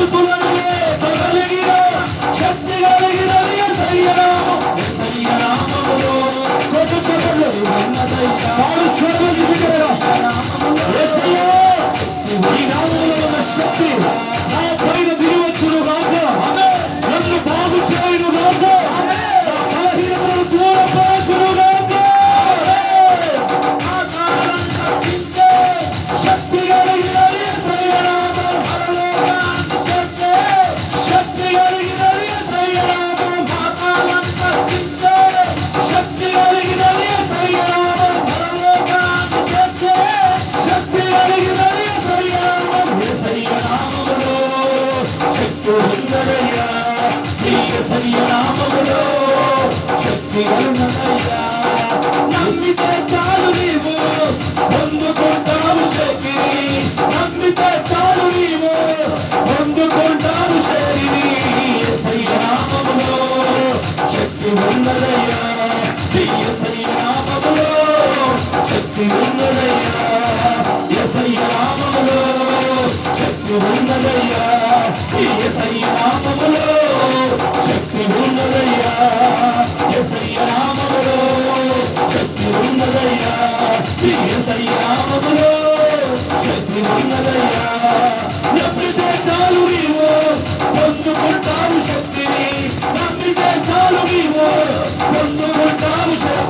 Full full के बदल गिरो छत्तीस ఉన్నదయ్యా నీయ సన్నిధానములో శక్తి ఉన్నదయ్యా నమ్మితే చాలు నీవు శక్తి ఉన్నదయ్యా ఎసయ్య నామములో శక్తి ఉన్నదయ్యా ఎసయ్య నామములో శక్తి ఉన్నదయ్యా ఎసయ్య నామములో శక్తి ఉన్నదయ్యా నమ్మితే చాలు నీవు పొందుకుంటావు శక్తిని నమ్మితే చాలు నీవు పొందుకుంటావు శక్తి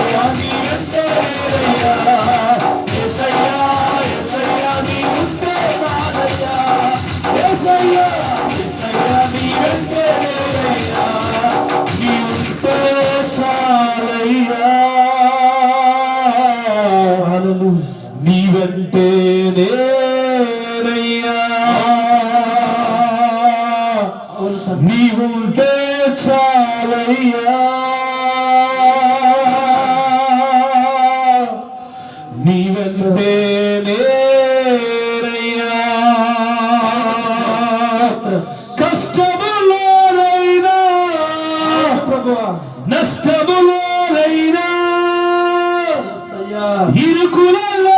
Obrigado. నీవంతే కష్టములోనైనా నష్టములోనైనా ఇరుకులలో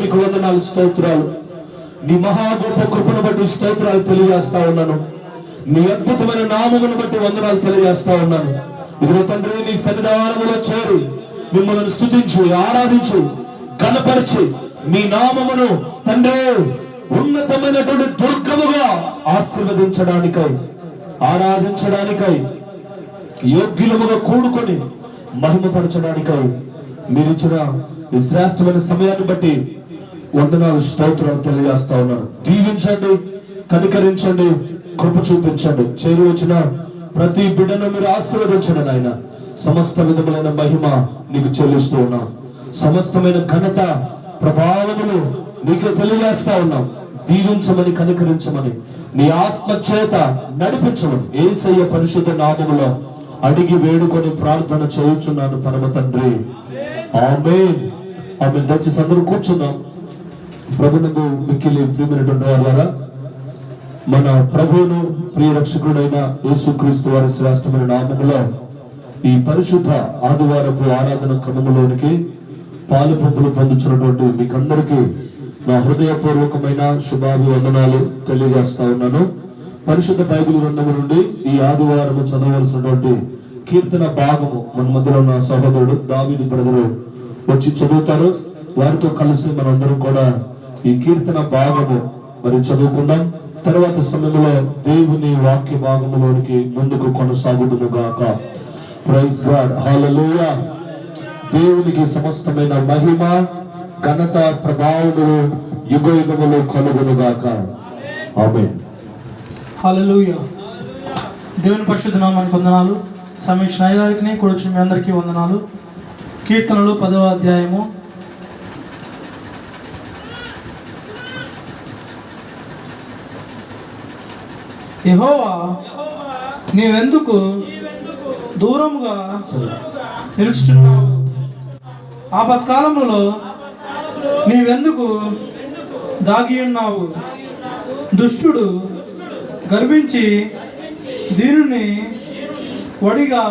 మీకు వందనాలు స్తోత్రాలు. నీ మహా గొప్ప కృపను బట్టి స్తోత్రాలు తెలియజేస్తా ఉన్నాను. నీ అద్భుతమైన నామమును బట్టి వందనాలు తెలియజేస్తా ఉన్నాను. ఇదిగో తండ్రి నీ సన్నిధానములో చేరి మిమ్మల్ని స్థుతించు ఆరాధించు కనపరిచి మీ నామమును తండ్రి ఉన్నతమైనటువంటి దుర్గముగా ఆశీర్వదించడానికై ఆరాధించడానికై యోగ్యులముగా కూడుకొని మహిమపరచడానికై మీరిచ్చిన ఈ శ్రేష్టమైన సమయాన్ని బట్టి వందనాలు స్తోత్రాలు తెలియజేస్తా ఉన్నాను. దీవించండి కనికరించండి కృప చూపించండి. చేరు వచ్చిన ప్రతి బిడ్డను మీరు ఆశీర్వదించండి నాయన. సమస్త విధములైన మహిమ నీకు చెల్లిస్తూ ఉన్నాం. సమస్తమైన ఘనత ప్రభావములు నీకు తెలియజేస్తా ఉన్నాం. దీవించమని కనికరించమని నీ ఆత్మ చేత నడిపించమని. ఏసయ్య పరిశుద్ధ నామములో అడిగి వేడుకొని ప్రార్థన చేయుచున్నాను పరమ తండ్రి. ఆమె ఆమె దయచేసి అందరూ కూర్చున్నాం ప్రభునందు మిక్కిలి ప్రియమైనటువంటి వారు మన ప్రభువును ప్రియ రక్షకుడైన యేసుక్రీస్తు వారి శ్రేష్టమైన నామములో ఈ పరిశుద్ధ ఆదివారపు ఆరాధన క్రమములోనికి పాలు పంపులు పొందుతున్నటువంటి మీకందరికీ నా హృదయపూర్వకమైన శుభాభివందనాలు తెలియజేస్తా ఉన్నాను. పరిశుద్ధ బైబిల్ గ్రంథము నుండి ఈ ఆదివారము చదవలసినటువంటి కీర్తన భాగము మన మధ్యలో ఉన్న సహోదరుడు దావీదు ప్రజలు వచ్చి చదువుతారు. వారితో కలిసి మనందరం కూడా ఈ కీర్తన భాగము మరి చదువుకుందాం. తర్వాత సమయంలో దేవుని వాక్య భాగంలోనికి ముందుకు కొనసాగుదుము గాక. ప్రైజ్ గాడ్ దేవునికి సమస్తమైన మహిమ ఘనత ప్రభావములు యుగ యుగములు కలుగును గాక. ఆమెన్ హలలుయ దేవుని పరిశుద్ధ నామానికి వందనాలు. సమీక్ష గారికి కూడా వచ్చిన మీ అందరికీ వందనాలు. కీర్తనలు పదవ అధ్యాయము. యహోవా నీవెందుకు దూరముగా నిలుచుచున్నావు? పత్కాలంలో నీవెందుకు దాగి ఉన్నావు? దుష్టుడు గర్వించి దీనిని వడిగా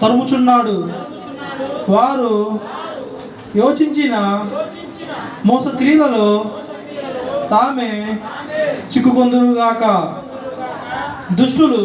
తరుముచున్నాడు. వారు యోచించిన మోస క్రియలలో తామే చిక్కుకొందురుగాక. దుష్టులు